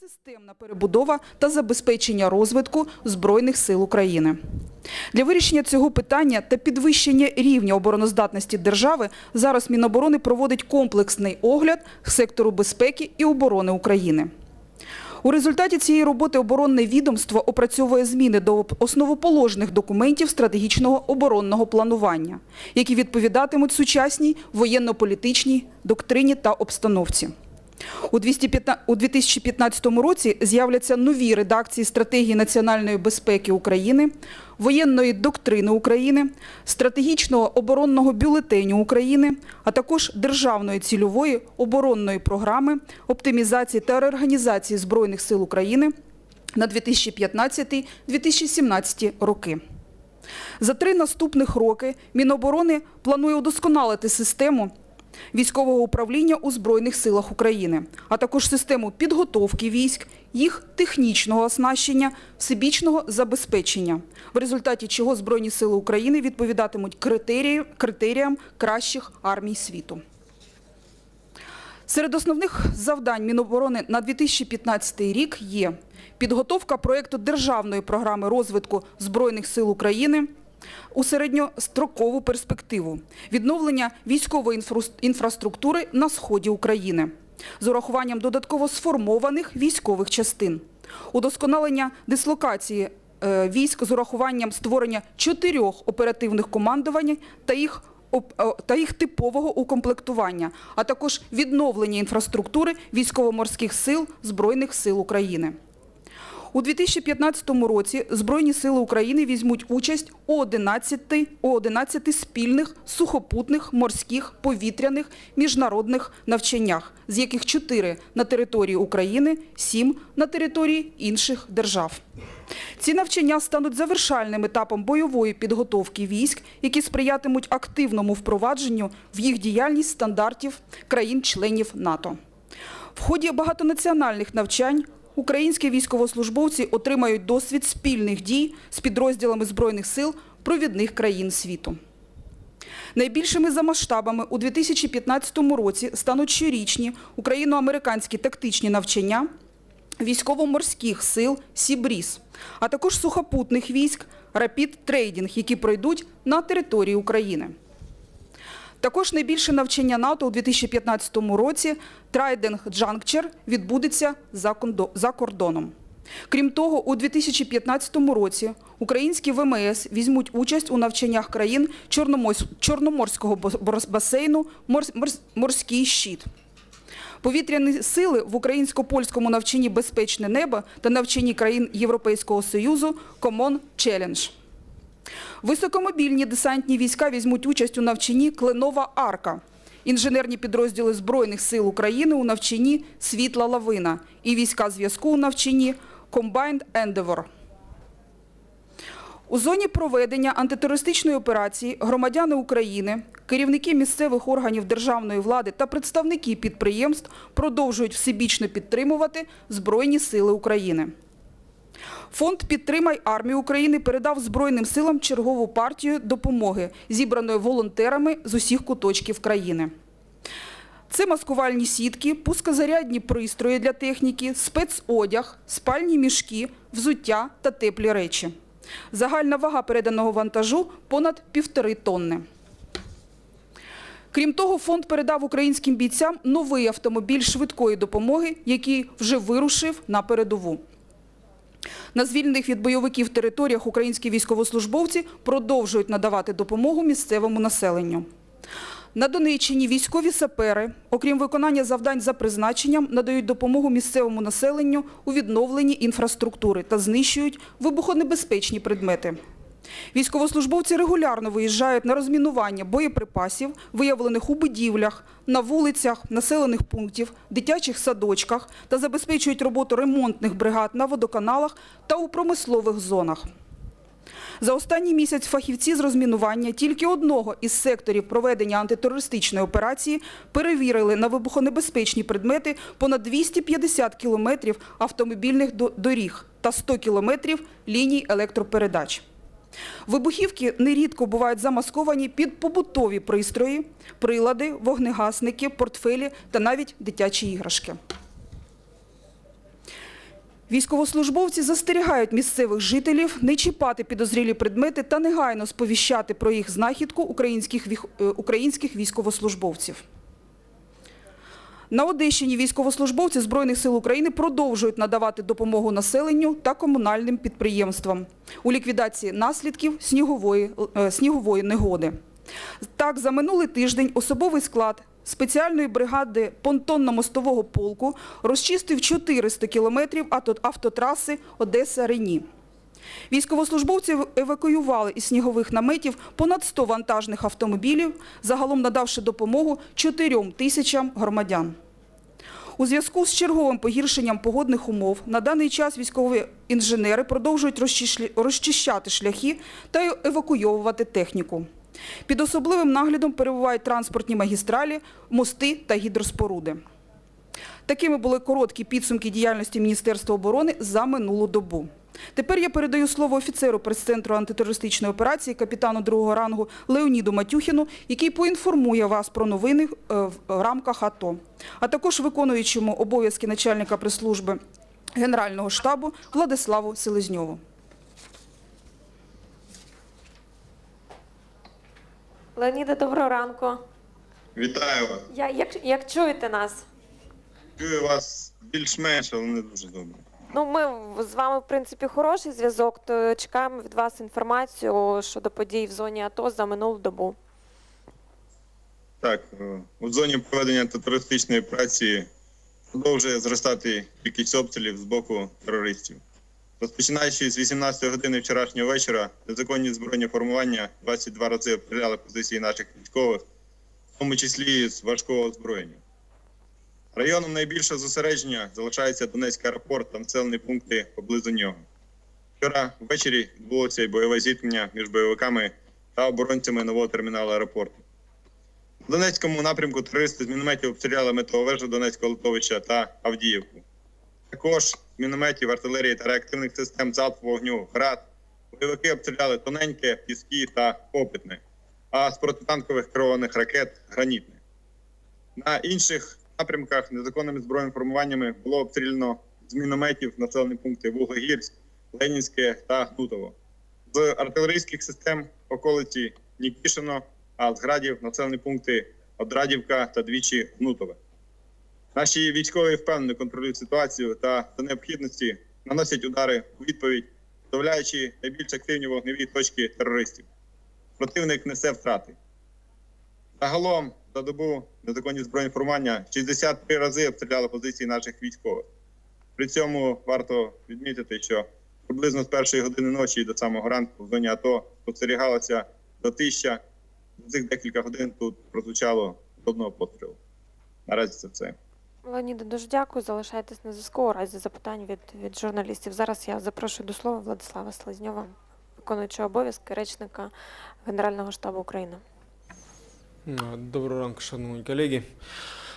Системна перебудова та забезпечення розвитку Збройних сил України. Для вирішення цього питання та підвищення рівня обороноздатності держави зараз Міноборони проводить комплексний огляд сектору безпеки і оборони України. У результаті цієї роботи оборонне відомство опрацьовує зміни до основоположних документів стратегічного оборонного планування, які відповідатимуть сучасній воєнно-політичній доктрині та обстановці. У 215 у 2015 році з'являться нові редакції стратегії національної безпеки України, воєнної доктрини України, стратегічного оборонного бюлетеню України, а також державної цільової оборонної програми оптимізації та реорганізації Збройних сил України на 2015-2017 роки. За три наступних роки Міноборони планує удосконалити систему військового управління у Збройних силах України, а також систему підготовки військ, їх технічного оснащення, всебічного забезпечення, в результаті чого Збройні сили України відповідатимуть критерії- критеріям кращих армій світу. Серед основних завдань Міноборони на 2015 рік є підготовка проєкту державної програми розвитку Збройних сил України у середньострокову перспективу, відновлення військової інфраструктури на сході України з урахуванням додатково сформованих військових частин, удосконалення дислокації е, військ з урахуванням створення чотирьох оперативних командувань та їх та їх типового укомплектування, а також відновлення інфраструктури військово-морських сил Збройних сил України. У 2015 році Збройні сили України візьмуть участь у 11, у 11 спільних сухопутних, морських, повітряних, міжнародних навчаннях, з яких 4 на території України, 7 на території інших держав. Ці навчання стануть завершальним етапом бойової підготовки військ, які сприятимуть активному впровадженню в їх діяльність стандартів країн-членів НАТО. В ході багатонаціональних навчань українські військовослужбовці отримають досвід спільних дій з підрозділами Збройних сил провідних країн світу. Найбільшими за масштабами у 2015 році стануть щорічні україно-американські тактичні навчання військово-морських сил «Сібріз», а також сухопутних військ «Рапід Трейдінг», які пройдуть на території України. Також найбільше навчання НАТО у 2015 році Трайдинг Джанкчер відбудеться за кордоном. Крім того, у 2015 році українські ВМС візьмуть участь у навчаннях країн Чорноморсь- Чорноморського басейну «Морс- морс- «Морський щит». Повітряні сили в українсько-польському навчанні «Безпечне небо» та навчанні країн Європейського Союзу «Common Challenge». Високомобільні десантні війська візьмуть участь у навчанні Кленова Арка, інженерні підрозділи Збройних сил України у навчанні Світла Лавина і війська зв'язку у навчанні Combined Endeavour. У зоні проведення антитерористичної операції громадяни України, керівники місцевих органів державної влади та представники підприємств продовжують всебічно підтримувати Збройні сили України. Фонд «Підтримай армію України» передав Збройним силам чергову партію допомоги, зібраної волонтерами з усіх куточків країни. Це маскувальні сітки, пускозарядні пристрої для техніки, спецодяг, спальні мішки, взуття та теплі речі. Загальна вага переданого вантажу – понад півтори тонни. Крім того, фонд передав українським бійцям новий автомобіль швидкої допомоги, який вже вирушив на передову. На звільнених від бойовиків територіях українські військовослужбовці продовжують надавати допомогу місцевому населенню. На Донеччині військові сапери, окрім виконання завдань за призначенням, надають допомогу місцевому населенню у відновленні інфраструктури та знищують вибухонебезпечні предмети. Військовослужбовці регулярно виїжджають на розмінування боєприпасів, виявлених у будівлях, на вулицях, населених пунктів, дитячих садочках та забезпечують роботу ремонтних бригад на водоканалах та у промислових зонах. За останній місяць фахівці з розмінування тільки одного із секторів проведення антитерористичної операції перевірили на вибухонебезпечні предмети понад 250 кілометрів автомобільних доріг та 100 кілометрів ліній електропередач. Вибухівки нерідко бувають замасковані під побутові пристрої, прилади, вогнегасники, портфелі та навіть дитячі іграшки. Військовослужбовці застерігають місцевих жителів не чіпати підозрілі предмети та негайно сповіщати про їх знахідку українських, е, військовослужбовців. На Одещині військовослужбовці Збройних сил України продовжують надавати допомогу населенню та комунальним підприємствам у ліквідації наслідків снігової, е, снігової негоди. Так, за минулий тиждень особовий склад спеціальної бригади понтонно-мостового полку розчистив 400 кілометрів авто- автотраси Одеса-Рені. Військовослужбовці евакуювали із снігових наметів понад 100 вантажних автомобілів, загалом надавши допомогу 4 тисячам громадян. У зв'язку з черговим погіршенням погодних умов на даний час військові інженери продовжують розчищати шляхи та евакуйовувати техніку. Під особливим наглядом перебувають транспортні магістралі, мости та гідроспоруди. Такими були короткі підсумки діяльності Міністерства оборони за минулу добу. Тепер я передаю слово офіцеру прес-центру антитерористичної операції, капітану другого рангу Леоніду Матюхіну, який поінформує вас про новини е, в рамках АТО, а також виконуючому обов'язки начальника прес-служби Генерального штабу Владиславу Селезньову. Леоніда, доброго ранку. Вітаю вас. Я, як, як чуєте нас? Чую вас більш-менш, але не дуже добре. Ну, ми з вами, в принципі, хороший зв'язок, то чекаємо від вас інформацію щодо подій в зоні АТО за минулу добу. Так, е, у зоні проведення терористичної операції продовжує зростати кількість обстрілів з боку терористів. Розпочинаючи з 18 години вчорашнього вечора, незаконні збройні формування 22 рази обстріляли позиції наших військових, в тому числі з важкого озброєння. Районом найбільшого зосередження залишається Донецький аеропорт та населені пункти поблизу нього. Вчора ввечері відбулося і бойове зіткнення між бойовиками та оборонцями нового терміналу аеропорту. В Донецькому напрямку терористи з мінометів обстріляли метровежу Донецького литовища та Авдіївку. Також з мінометів, артилерії та реактивних систем залпового вогню ГРАД бойовики обстріляли тоненьке, піски та попитне, а з протитанкових керованих ракет гранітне. На інших напрямках незаконними збройними формуваннями було обстріляно з мінометів населені пункти Вуглегірськ, Ленінське та Гнутово. З артилерійських систем околиці Нікішино, а з градів населені пункти Одрадівка та двічі Гнутове. Наші військові впевнено контролюють ситуацію та за необхідності наносять удари у відповідь, подавляючи найбільш активні вогневі точки терористів. Противник несе втрати. Загалом за добу незаконні збройні формування 63 рази обстріляли позиції наших військових. При цьому варто відмітити, що приблизно з першої години ночі до самого ранку в зоні АТО спостерігалося тисяча. За цих декілька годин тут прозвучало одного пострілу. Наразі це все. Леоніда, дуже дякую. Залишайтесь на зв'язку у разі запитань від, від журналістів. Зараз я запрошую до слова Владислава Селезньова, виконуючого обов'язки речника Генерального штабу України. Доброго ранку, шановні колеги.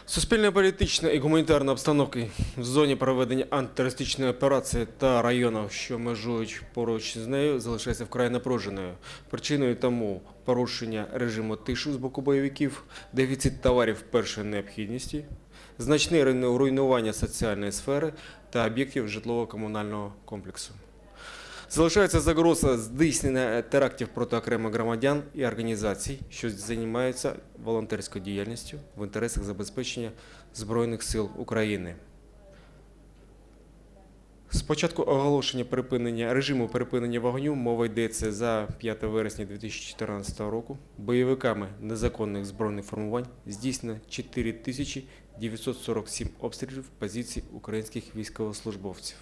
Суспільна політична і гуманітарна обстановка в зоні проведення антитерористичної операції та районів, що межують поруч з нею, залишається вкрай напруженою. Причиною тому порушення режиму тиші з боку бойовиків, дефіцит товарів першої необхідності, значне руйнування соціальної сфери та об'єктів житлово-комунального комплексу. Залишається загроза здійснення терактів проти окремих громадян і організацій, що займаються волонтерською діяльністю в інтересах забезпечення Збройних сил України. З початку оголошення припинення режиму припинення вогню мова йдеться за 5 вересня 2014 року. Бойовиками незаконних збройних формувань здійснено 4947 обстрілів позицій українських військовослужбовців.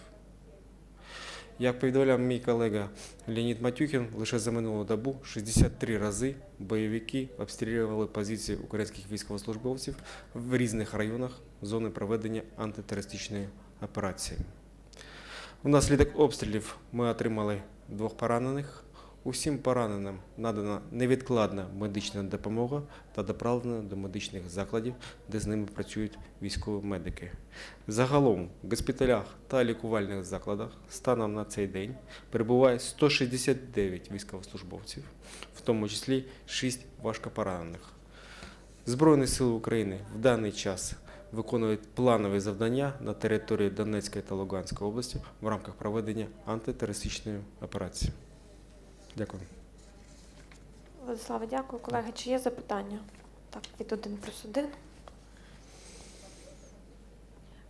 Як повідомляв мій колега Леонід Матюхін, лише за минулу добу 63 рази бойовики обстрілювали позиції українських військовослужбовців в різних районах зони проведення антитерористичної операції. Внаслідок обстрілів ми отримали двох поранених. Усім пораненим надана невідкладна медична допомога та доправлено до медичних закладів, де з ними працюють військові медики. Загалом в госпіталях та лікувальних закладах станом на цей день перебуває 169 військовослужбовців, в тому числі 6 важкопоранених. Збройні сили України в даний час виконують планові завдання на території Донецької та Луганської області в рамках проведення антитерористичної операції. Дякую. Владислава, дякую. Колеги, чи є запитання? Так, від 1 плюс 1.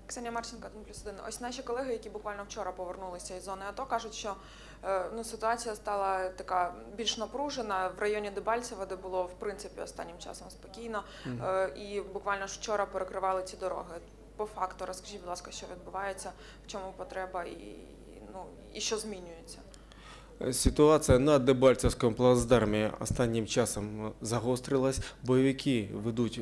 Ксенія Марченко, 1 плюс 1. Ось наші колеги, які буквально вчора повернулися із зони АТО, кажуть, що е, ну, ситуація стала така більш напружена в районі Дебальцева, де було в принципі останнім часом спокійно, е, і буквально ж вчора перекривали ці дороги. По факту, розкажіть, будь ласка, що відбувається, в чому потреба і, ну, і що змінюється. Ситуація на Дебальцевському плацдармі останнім часом загострилась. Бойовики ведуть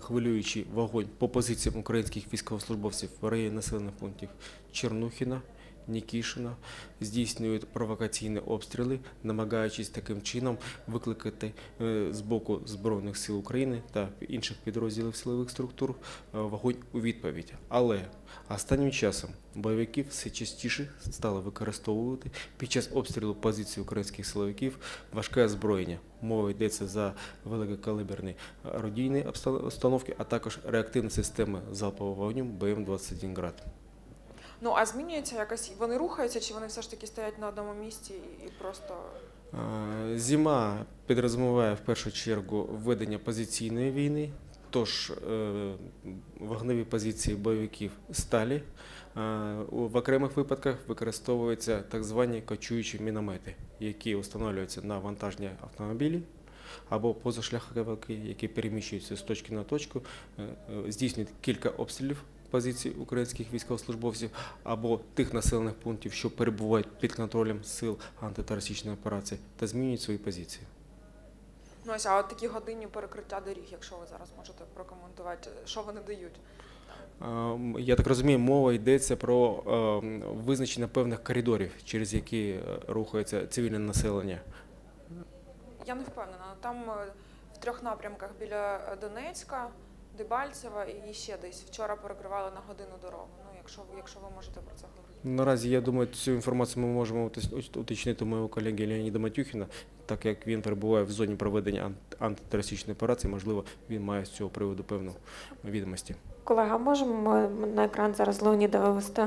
хвилюючий вогонь по позиціям українських військовослужбовців в районі населених пунктів Чернухіна, Нікішина, здійснюють провокаційні обстріли, намагаючись таким чином викликати е, з боку Збройних сил України та інших підрозділів силових структур е, вогонь у відповідь. Але останнім часом бойовики все частіше стали використовувати під час обстрілу позицій українських силовиків важке озброєння. Мова йдеться за великокалиберні радійні установки, а також реактивні системи залпового вогню БМ-21 «Град». Ну а змінюється якось, вони рухаються, чи вони все ж таки стоять на одному місці і, просто. Зима підрозуміває в першу чергу введення позиційної війни, тож е, вогневі позиції бойовиків сталі. Е, В окремих випадках використовуються так звані кочуючі міномети, які встановлюються на вантажні автомобілі або позашляховики, які переміщуються з точки на точку, е, здійснюють кілька обстрілів позицій українських військовослужбовців або тих населених пунктів, що перебувають під контролем сил антитерористичної операції, та змінюють свої позиції. Ну ось, а от такі годинні перекриття доріг, якщо ви зараз можете прокоментувати, що вони дають? Ем, Я так розумію, мова йдеться про ем, визначення певних коридорів, через які е, рухається цивільне населення. Я не впевнена. Там е, в трьох напрямках біля е, Донецька, Дебальцева і ще десь вчора перекривали на годину дорогу. Ну, якщо ви якщо ви можете про це говорити. Наразі я думаю, цю інформацію ми можемо уточнити у моєго колеги Леоніда Матюхіна, так як він перебуває в зоні проведення ан- антитерористичної операції, можливо, він має з цього приводу певну відомості. Колега, можемо ми на екран зараз Леоніда вивести?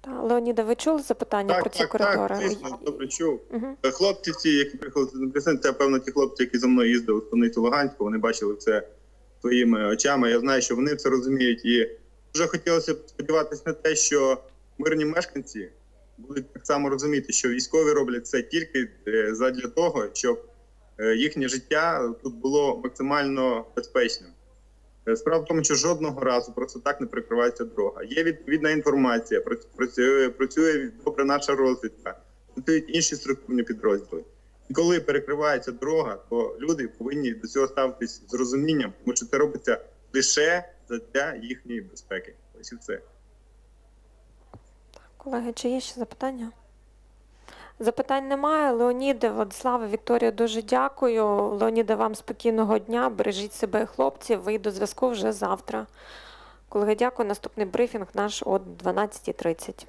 Та, Леоніда, ви чули запитання про Так, ці так, коридори? так, звісно, добре чув. Угу. Хлопці ці, які приїхали з Донбасу, це певно ті хлопці, які за мною їздили в станицю Луганську, вони бачили це своїми очами. Я знаю, що вони це розуміють. І дуже хотілося б сподіватися на те, що мирні мешканці будуть так само розуміти, що військові роблять це тільки е, задля того, щоб е, їхнє життя тут було максимально безпечним. Е, Справа в тому, що жодного разу просто так не прикривається дорога. Є відповідна інформація, працює, працює добре наша розвідка, працюють інші структурні підрозділи. І коли перекривається дорога, то люди повинні до цього ставитись з розумінням, тому що це робиться лише для їхньої безпеки. Ось і все. Колеги, чи є ще запитання? Запитань немає. Леоніде, Владиславе, Вікторія, дуже дякую. Леоніде, вам спокійного дня. Бережіть себе, хлопці. Вийду зв'язку вже завтра. Колеги, дякую. Наступний брифінг наш о 12.30.